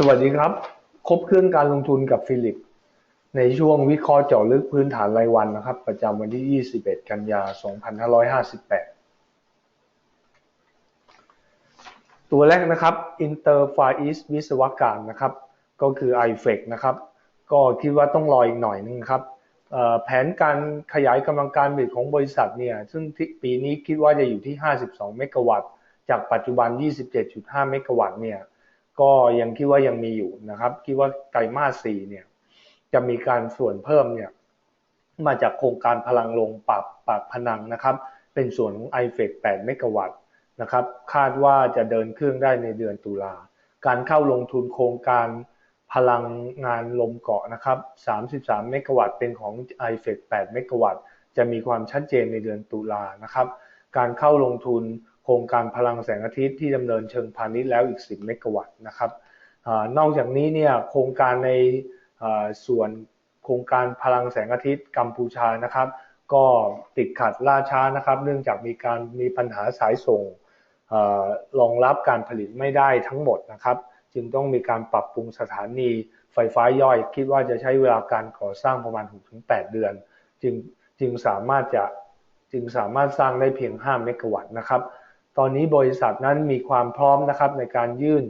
สวัสดีครับ ครบเครื่องการลงทุนกับฟิลิป ในช่วงวิเคราะห์เจาะลึกพื้นฐานรายวันนะครับ ประจำวันที่ 21 กันยา 2558 ตัวแรกนะครับ Inter Far East วิศวการนะครับ ก็คือ IFEC นะครับ ก็คิดว่าต้องรออีกหน่อยนึงครับ แผนการขยายกำลังการผลิตของบริษัทเนี่ย ซึ่งปีนี้คิดว่าจะอยู่ที่ 52 เมกะวัตต์ จากปัจจุบัน 27.5 เมกะวัตต์เนี่ย ก็ยังคิดว่ายังมีอยู่นะครับ คิดว่าไตรมาสสี่เนี่ยจะมีการส่วนเพิ่มเนี่ยมาจากโครงการพลังลงปรับปรับพนังนะครับ เป็นส่วนของ i f e c 8เมกะวัตต์นะครับ คาดว่าจะเดินเครื่องได้ในเดือนตุลา การเข้าลงทุนโครงการพลังงานลมเกาะนะครับ33เมกะวัตต์เป็นของ i f e c 8เมกะวัตต์จะมีความชัดเจนในเดือนตุลานะครับ การเข้าลงทุน โครงการพลังแสงอาทิตย์ที่ดำเนินเชิงพาณิชย์แล้วอีก 10 เมกะวัตต์นะครับอนอกจากนี้เนี่ยโครงการในส่วนโครงการพลังแสงอาทิตย์กัมพูชานะครับ ก็ติดขัดล่าช้านะครับ เนื่องจากมีการมีปัญหาสายส่งรองรับการผลิตไม่ได้ทั้งหมดนะครับ จึงต้องมีการปรับปรุงสถานีไฟฟ้าย่อย คิดว่าจะใช้เวลาการก่อสร้างประมาณ 6-8 เดือน จึงจึงสามารถจะจึงสามารถสร้างได้เพียง 5 เมกะวัตต์นะครับ ตอนนี้บริษัทนั้นมีความพร้อมนะครับในการยื่น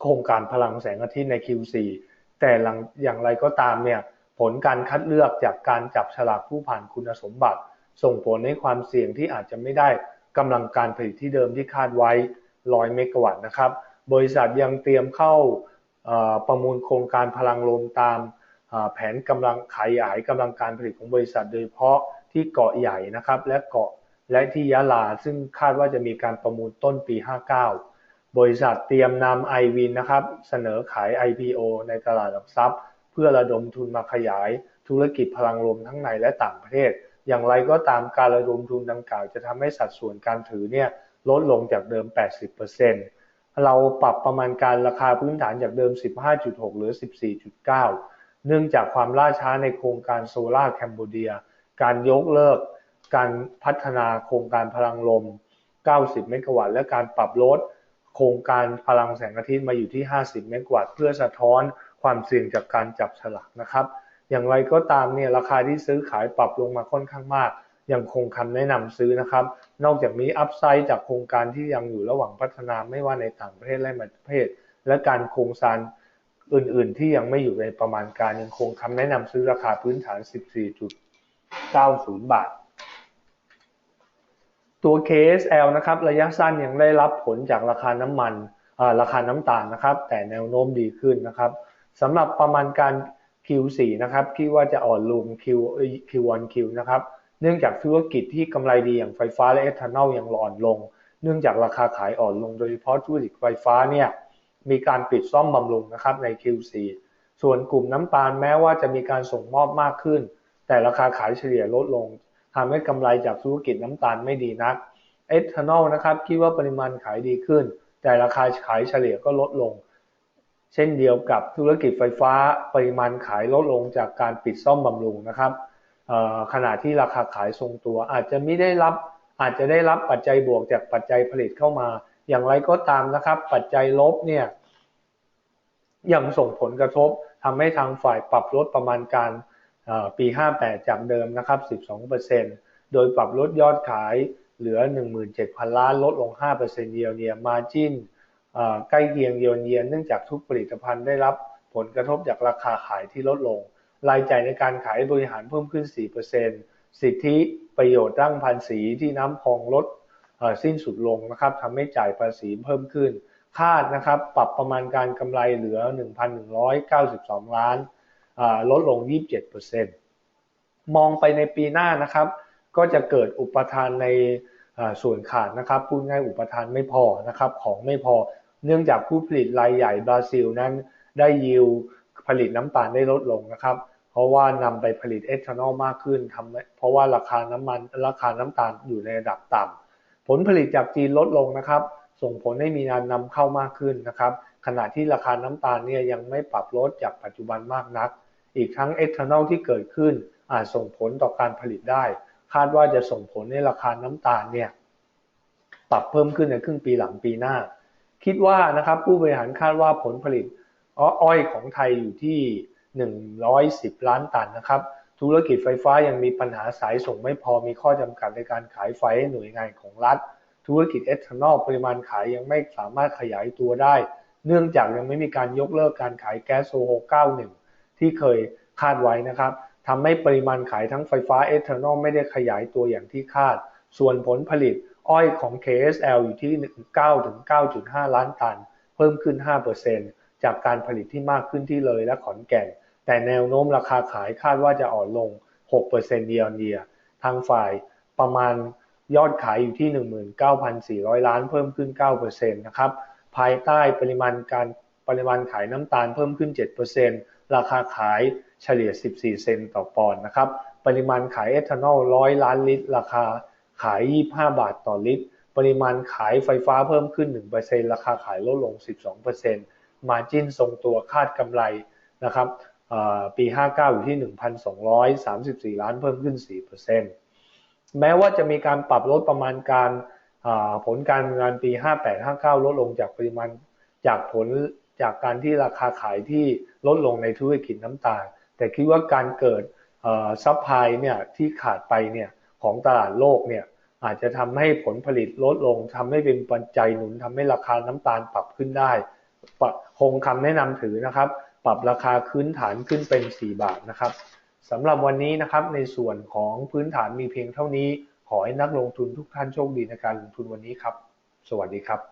โครงการพลังแสงอาทิตย์ใน Q4 แต่หลังอย่างไรก็ตามเนี่ยผลการคัดเลือกจากการจับฉลากผู้ผ่านคุณสมบัติ ส่งผลให้ความเสี่ยงที่อาจจะไม่ได้กำลังการผลิตที่เดิมที่คาดไว้ 100 เมกะวัตต์นะครับ บริษัทยังเตรียมเข้าประมูลโครงการพลังลมตามแผนกำลังขยายกำลังการผลิตของบริษัทโดยเฉพาะที่เกาะใหญ่นะครับ และเกาะ และที่ยะลา ซึ่งคาดว่าจะมีการประมูลต้นปี 59 บริษัทเตรียมนำไอวินนะครับเสนอขาย IPO ในตลาดหลักทรัพย์ เพื่อระดมทุนมาขยายธุรกิจพลังลมทั้งในและต่างประเทศ อย่างไรก็ตามการระดมทุนดังกล่าวจะทำให้สัดส่วนการถือเนี่ยลดลงจากเดิม 80%เราปรับประมาณการราคาพื้นฐานจากเดิม 15.6 หรือ 14.9 เนื่องจากความล่าช้าในโครงการโซลาร์แคมโบเดีย การยกเลิก การพัฒนาโครงการพลังลม 90 เมกะวัตต์และการปรับลดโครงการพลังแสงอาทิตย์มาอยู่ที่ 50 เมกะวัตต์เพื่อสะท้อนความเสี่ยงจากการจับฉลากนะครับ อย่างไรก็ตามเนี่ยราคาที่ซื้อขายปรับลงมาค่อนข้างมาก ยังคงคำแนะนำซื้อนะครับ นอกจากนี้อัพไซด์จากโครงการที่ยังอยู่ระหว่างพัฒนาไม่ว่าในต่างประเทศและในประเทศ และการโครงสร้างอื่น ๆ ที่ยังไม่อยู่ในประมาณการยังคงคำแนะนำซื้อราคาพื้นฐาน 14.90 บาท ตัว KSL นะครับระยะสั้นยังได้รับผลจากราคาน้ำมันราคาน้ำตาลนะครับ แต่แนวโน้มดีขึ้นนะครับสำหรับประมาณการ Q4 นะครับคิดว่าจะอ่อนลง Q Q1 Q นะครับเนื่องจากธุรกิจที่กำไรดีอย่างไฟฟ้าและเอทานอลยังอ่อนลง เนื่องจากราคาขายอ่อนลง โดยเฉพาะธุรกิจไฟฟ้าเนี่ยมีการปิดซ่อมบำรุงนะครับใน Q4 ส่วนกลุ่มน้ำตาลแม้ว่าจะมีการส่งมอบมากขึ้น แต่ราคาขายเฉลี่ยลดลง ทำให้กำไรจากธุรกิจน้ำตาลไม่ดีนักเอทานอลนะครับคิดว่าปริมาณขายดีขึ้น แต่ราคาขายเฉลี่ยก็ลดลง เช่นเดียวกับธุรกิจไฟฟ้าปริมาณขายลดลงจากการปิดซ่อมบำรุงนะครับขณะที่ราคาขายทรงตัว อาจจะไม่ได้รับอาจจะได้รับปัจจัยบวกจากปัจจัยผลิตเข้ามา อย่างไรก็ตามนะครับ ปัจจัยลบเนี่ยยังส่งผลกระทบทำให้ทางฝ่ายปรับลดประมาณการ ปี 58 จากเดิมนะครับ 12%โดยปรับลดยอดขายเหลือ 17,000 ล้านลดลง 5%เยียร์เนียมาจิ้นใกล้เคียงเยียร์เนียเนื่องจากทุกผลิตภัณฑ์ได้รับผลกระทบจากราคาขายที่ลดลง รายจ่ายในการขายบริหารเพิ่มขึ้น 4%สิทธิประโยชน์ด้านภาษีที่น้ำพองลดสิ้นสุดลงนะครับทำให้จ่ายภาษีเพิ่มขึ้น คาดนะครับปรับประมาณการกำไรเหลือ 1,192 ล้าน ลดลง 27%มองไปในปีหน้านะครับ ก็จะเกิดอุปทานในส่วนขาดนะครับพูดง่ายอุปทานไม่พอนะครับของไม่พอเนื่องจากผู้ผลิตรายใหญ่บราซิลนั้นได้ยิวผลิตน้ำตาลได้ลดลงนะครับ เพราะว่านำไปผลิตเอทานอลมากขึ้นทำเพราะว่าราคาน้ำมันราคาน้ำตาลอยู่ในระดับต่ำผลผลิตจากจีนลดลงนะครับ ส่งผลให้มีการนำเข้ามากขึ้นนะครับ ขณะที่ราคาน้ำตาลเนี่ยยังไม่ปรับลดจากปัจจุบันมากนัก อีกทั้งเอทานอลที่เกิดขึ้นอาจส่งผลต่อการผลิตได้ คาดว่าจะส่งผลให้ราคาน้ำตาลเนี่ยปรับเพิ่มขึ้นในครึ่งปีหลังปีหน้า คิดว่านะครับผู้บริหารคาดว่าผลผลิตอ้อยของไทยอยู่ที่ 110 ล้านตันนะครับ ธุรกิจไฟฟ้ายังมีปัญหาสายส่งไม่พอมีข้อจำกัดในการขายไฟให้หน่วยงานของรัฐ ธุรกิจเอทานอลปริมาณขายยังไม่สามารถขยายตัวได้ เนื่องจากยังไม่มีการยกเลิกการขายแก๊สโซโฮ91 ที่เคยคาดไว้นะครับทำให้ปริมาณขายทั้งไฟฟ้าเอทานอลไม่ได้ขยายตัวอย่างที่คาด ส่วนผลผลิตอ้อยของ KSL อยู่ที่ 9-9.5 ล้านตัน เพิ่มขึ้น 5%จากการผลิตที่มากขึ้นที่เลยและขอนแก่น แต่แนวโน้มราคาขายคาดว่าจะอ่อนลง 6%เดียร์เดียทางฝ่ายประมาณยอดขายอยู่ที่ 19,400 ล้านเพิ่มขึ้น 9%นะครับ ภายใต้ปริมาณการปริมาณขายน้ำตาลเพิ่มขึ้น 7%ราคาขายเฉลี่ย 14 เซนต์ต่อปอนด์นะครับ ปริมาณขายเอทานอล 100 ล้านลิตร ราคาขาย 25 บาทต่อลิตร ปริมาณขายไฟฟ้าเพิ่มขึ้น 1%ราคาขายลดลง 12%มาจิ้นทรงตัวคาดกำไรนะครับปี 59 อยู่ที่ 1,234 ล้านเพิ่มขึ้น 4%แม้ว่าจะมีการปรับลดประมาณการผลการงานปี 58-59 ลดลงจากปริมาณจากผล จากการที่ราคาขายที่ลดลงในธุรกิจน้ำตาล แต่คิดว่าการเกิดซัพพลายเนี่ยที่ขาดไปเนี่ยของตลาดโลกเนี่ยอาจจะทำให้ผลผลิตลดลงทำให้เป็นปัจจัยหนุนทำให้ราคาน้ำตาลปรับขึ้นได้คงคำแนะนำถือนะครับ ปรับราคาพื้นฐานขึ้นเป็น 4 บาทนะครับสำหรับวันนี้นะครับในส่วนของพื้นฐานมีเพียงเท่านี้ ขอให้นักลงทุนทุกท่านโชคดีในการลงทุนวันนี้ครับ สวัสดีครับ